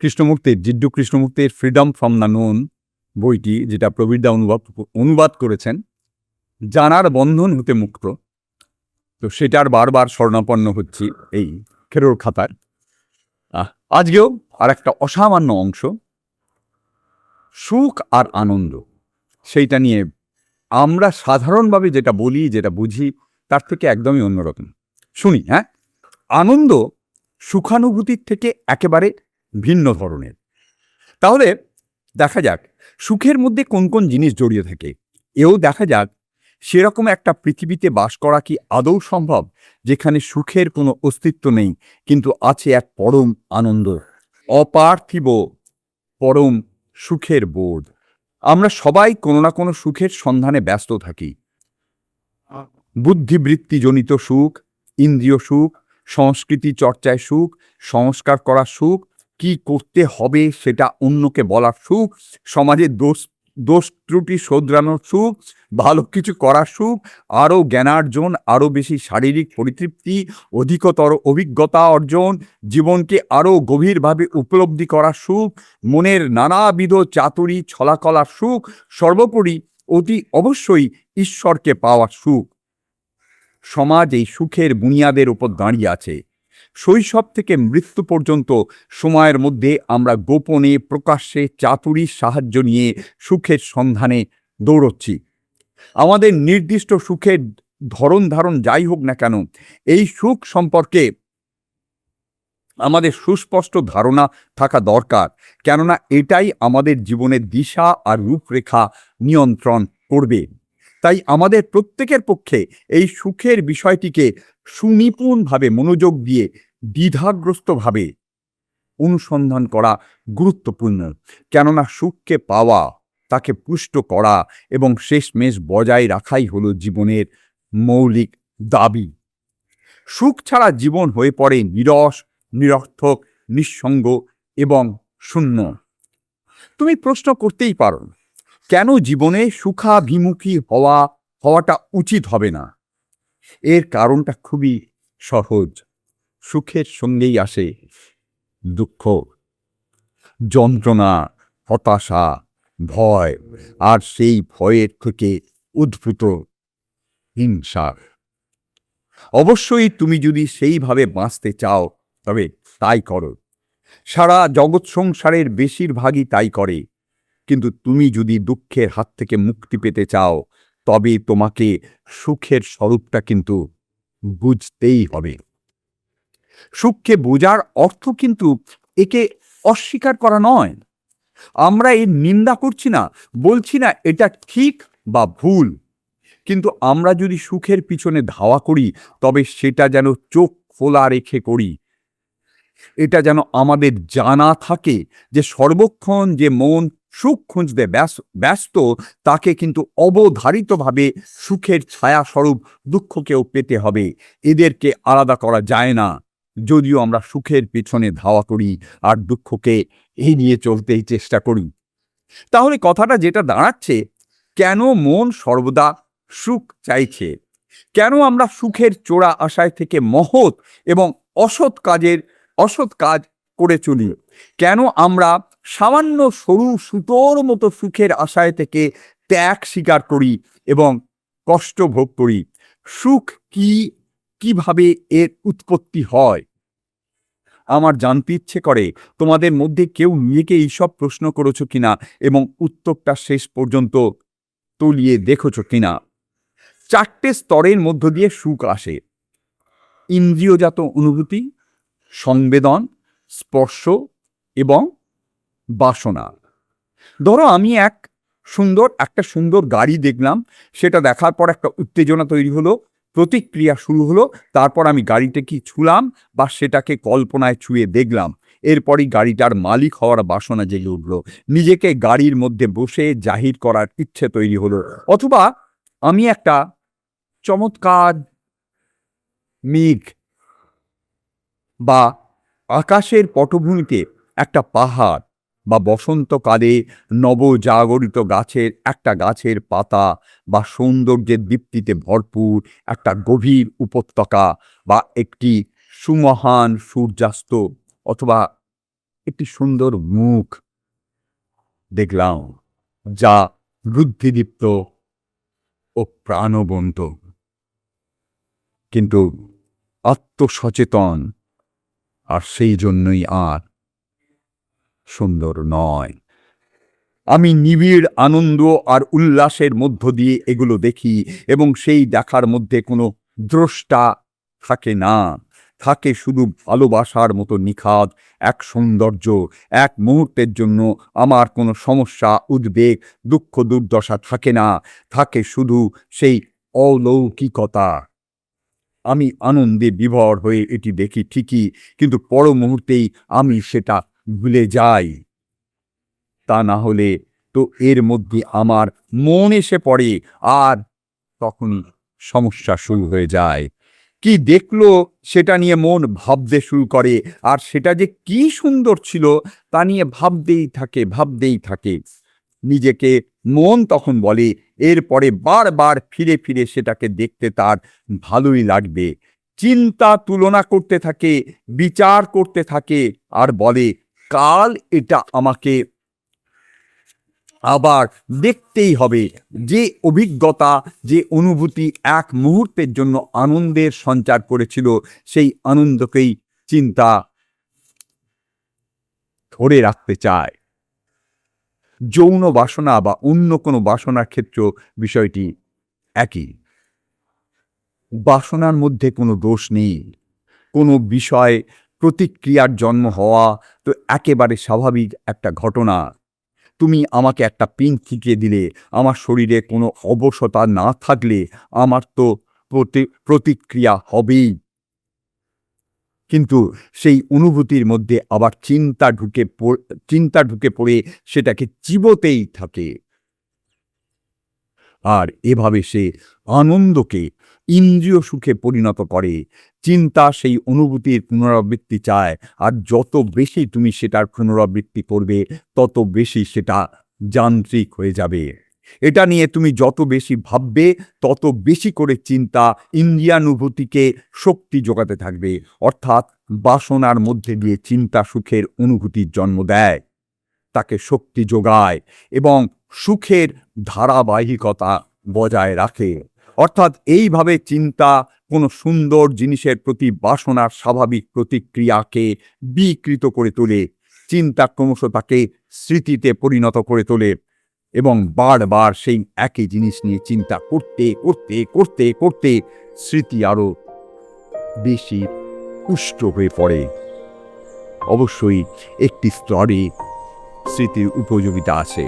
কৃষ্ণমূর্তির, জিড্ডু কৃষ্ণমূর্তির freedom from the known বইটি, যেটা প্রবীরদা অনুবাদ অনুবাদ করেছেন, জানার বন্ধন হতে মুক্ত। তো সেটার বারবার স্বর্ণাপন্ন হচ্ছি এই খেরোর খাতার আজকেও আর একটা অসামান্য অংশ, সুখ আর আনন্দ। সেইটা নিয়ে আমরা সাধারণভাবে যেটা বলি, যেটা বুঝি, তার থেকে একদমই অন্যরকম। শুনি হ্যাঁ? আনন্দ সুখানুভূতির থেকে একেবারে ভিন্ন ধরনের। তাহলে দেখা যাক, সুখের মধ্যে কোন কোন জিনিস জড়িয়ে থাকে। এও দেখা যাক, সেরকম একটা পৃথিবীতে বাস করা কি আদৌ সম্ভব, যেখানে সুখের কোনো অস্তিত্ব নেই, কিন্তু আছে এক পরম আনন্দ। অপার্থিব পরম সুখের বোধ। আমরা সবাই কোনো না কোনো সুখের সন্ধানে ব্যস্ত থাকি। বুদ্ধিবৃত্তিজনিত সুখ, ইন্দ্রিয় সুখ, সংস্কৃতি চর্চায় সুখ, সংস্কার করা সুখ কি করতে হবে সেটা অন্যকে বলার সুখ সমাজের দোষ দোষ ত্রুটি শোধরানোর সুখ, ভালো কিছু করার সুখ, আরও জ্ঞানার্জন, আরও বেশি শারীরিক পরিতৃপ্তি, অধিকতর অভিজ্ঞতা অর্জন, জীবনকে আরও গভীরভাবে উপলব্ধি করার সুখ, মনের নানাবিধ চাতুরি ছলাকলার সুখ, সর্বোপরি অতি অবশ্যই ঈশ্বরকে পাওয়ার সুখ। সমাজ এই সুখের বুনিয়াদের উপর দাঁড়িয়ে আছে। শৈশব থেকে মৃত্যু পর্যন্ত সময়ের মধ্যে আমরা গোপনে প্রকাশ্যে চাতুরির সাহায্য নিয়ে সুখের সন্ধানে দৌড়চ্ছি। আমাদের নির্দিষ্ট সুখের ধরন ধারণ যাই হোক না কেন, এই সুখ সম্পর্কে আমাদের সুস্পষ্ট ধারণা থাকা দরকার, কেননা এটাই আমাদের জীবনের দিশা আর রূপরেখা নিয়ন্ত্রণ করবে। তাই আমাদের প্রত্যেকের পক্ষে এই সুখের বিষয়টিকে সুনিপুণভাবে মনোযোগ দিয়ে দ্বিধাগ্রস্তভাবে অনুসন্ধান করা গুরুত্বপূর্ণ। কেননা সুখকে পাওয়া, তাকে পুষ্ট করা এবং শেষমেশ বজায় রাখাই হলো জীবনের মৌলিক দাবি। সুখ ছাড়া জীবন হয়ে পড়ে নিরস, নিরর্থক, নিঃসঙ্গ এবং শূন্য। তুমি প্রশ্ন করতেই পারো, কেন জীবনে সুখাভিমুখী হওয়া, হওয়াটা উচিত হবে না? এর কারণটা খুবই সহজ। সুখের সঙ্গেই আসে দুঃখ, যন্ত্রণা, হতাশা, ভয়, আর সেই ভয়ের থেকে উদ্ভূত হিংসা। অবশ্যই তুমি যদি সেইভাবে বাঁচতে চাও, তবে তাই করো। সারা জগৎ সংসারের বেশিরভাগই তাই করে। কিন্তু তুমি যদি দুঃখের হাত থেকে মুক্তি পেতে চাও, তবে তোমাকে সুখের স্বরূপটা কিন্তু বুঝতেই হবে। সুখকে বোঝার অর্থ কিন্তু একে অস্বীকার করা নয়। আমরা এর নিন্দা করছি না, বলছি না এটা ঠিক বা ভুল। কিন্তু আমরা যদি সুখের পিছনে ধাওয়া করি, তবে সেটা যেন চোখ খোলা রেখে করি। এটা যেন আমাদের জানা থাকে যে সর্বক্ষণ যে মন সুখ খুঁজতে ব্যস- ব্যস্ত, তাকে কিন্তু অবধারিতভাবে সুখের ছায়াস্বরূপ দুঃখকেও পেতে হবে। এদেরকে আলাদা করা যায় না। যদিও আমরা সুখের পেছনে ধাওয়া করি আর দুঃখকে এড়িয়ে চলতেই চেষ্টা করি। তাহলে কথাটা যেটা দাঁড়াচ্ছে, কেন মন সর্বদা সুখ চাইছে? কেন আমরা সুখের চোরা আশায় থেকে মহৎ এবং অসৎ কাজের, অসৎ কাজ করে চলি? কেন আমরা সামান্য সরু সুতোর মতো সুখের আশায় থেকে ত্যাগ স্বীকার করি এবং কষ্ট ভোগ করি? সুখ কি কীভাবে এর উৎপত্তি হয়? আমার জানতে ইচ্ছে করে, তোমাদের মধ্যে কেউ নিজেকে এইসব প্রশ্ন করেছ কিনা এবং উত্তরটা শেষ পর্যন্ত তলিয়ে দেখেছ কিনা? চারটে স্তরের মধ্য দিয়ে সুখ আসে। ইন্দ্রিয়জাত অনুভূতি, সংবেদন, স্পর্শ এবং বাসনা। ধরো আমি এক সুন্দর, একটা সুন্দর গাড়ি দেখলাম, সেটা দেখার পর একটা উত্তেজনা তৈরি হলো প্রতিক্রিয়া শুরু হলো, তারপর আমি গাড়িটা কি ছুলাম বা সেটাকে কল্পনায় ছুঁয়ে দেখলাম। এরপরই গাড়িটার মালিক হওয়ার বাসনা জেগে উঠল। নিজেকে গাড়ির মধ্যে বসে জাহির করার ইচ্ছে তৈরি হলো। অথবা আমি একটা চমৎকার মেঘ বা আকাশের পটভূমিতে একটা পাহাড় বা বসন্তকালে নবজাগরিত গাছের, একটা গাছের পাতা বা সৌন্দর্যের দীপ্তিতে ভরপুর একটা গভীর উপত্যকা বা একটি সুমহান সূর্যাস্ত অথবা একটি সুন্দর মুখ দেখলাম যা বুদ্ধিদীপ্ত ও প্রাণবন্ত। কিন্তু আত্মসচেতন আর সেই জন্যই আর সুন্দর নয়। আমি নিবিড় আনন্দ আর উল্লাসের মধ্য দিয়ে এগুলো দেখি এবং সেই দেখার মধ্যে কোনো দ্রষ্টা থাকে না। থাকে শুধু ভালোবাসার মতো নিখাদ, এক সৌন্দর্য, এক মুহূর্তের জন্য আমার কোনো সমস্যা, উদ্বেগ, দুঃখ, দুর্দশা থাকে না। থাকে শুধু সেই অলৌকিকতা। আমি আনন্দে বিভর হয়ে এটি দেখি ঠিকই, কিন্তু পর মুহূর্তেই আমি সেটা ভুলে যাই। তা না হলে তো এর মধ্যে আমার মন এসে পড়ে আর তখন সমস্যা শুরু হয়ে যায়। কি দেখল সেটা নিয়ে মন ভাবতে শুরু করে আর সেটা যে কি সুন্দর ছিল তা নিয়ে ভাবতেই থাকে ভাবতেই থাকে। নিজেকে মন তখন বলে, এরপরে বারবার ফিরে ফিরে সেটাকে দেখতে তার ভালোই লাগবে। চিন্তা তুলনা করতে থাকে, বিচার করতে থাকে আর বলে কাল এটা আমাকে আবার দেখতেই হবে। যে অভিজ্ঞতা, যে অনুভূতি এক মুহূর্তের জন্য আনন্দের সঞ্চার করেছিল, সেই আনন্দকেই চিন্তা ধরে রাখতে চায়। যৌন বাসনা বা অন্য কোনো বাসনার ক্ষেত্র বিষয়টি একই। বাসনার মধ্যে কোনো দোষ নেই। কোনো বিষয় প্রতিক্রিয়ার জন্ম হওয়া তো একেবারে স্বাভাবিক একটা ঘটনা। তুমি আমাকে একটা পিন ঠিকিয়ে দিলে, আমার শরীরে কোনো অবসতা না থাকলে আমার তো প্রতি- প্রতিক্রিয়া হবেই। কিন্তু সেই অনুভূতির মধ্যে আবার চিন্তা ঢুকে চিন্তা ঢুকে পড়ে সেটাকে চিবোতেই থাকে। আর এভাবে সে আনন্দকে ইন্দ্রিয় সুখে পরিণত করে। চিন্তা সেই অনুভূতির পুনরাবৃত্তি চায়, আর যত বেশি তুমি সেটার পুনরাবৃত্তি করবে, তত বেশি সেটা যান্ত্রিক হয়ে যাবে। এটা নিয়ে তুমি যত বেশি ভাববে, তত বেশি করে চিন্তা ইন্দ্রিয়ানুভূতিকে শক্তি যোগাতে থাকবে। অর্থাৎ বাসনার মধ্যে দিয়ে চিন্তা সুখের অনুভূতির জন্ম দেয়। তাকে শক্তি যোগায় এবং সুখের ধারাবাহিকতা বজায় রাখে। অর্থাৎ এইভাবে চিন্তা কোনো সুন্দর জিনিসের প্রতি বাসনার স্বাভাবিক প্রতিক্রিয়াকে বিকৃত করে তোলে। চিন্তা ক্রমশ তাকে স্মৃতিতে পরিণত করে তোলে এবং বারবার সেই একই জিনিস নিয়ে চিন্তা করতে করতে করতে করতে স্মৃতি আরও বেশি পুষ্ট হয়ে পড়ে। অবশ্যই একটি স্তরে স্মৃতির উপযোগিতা আছে।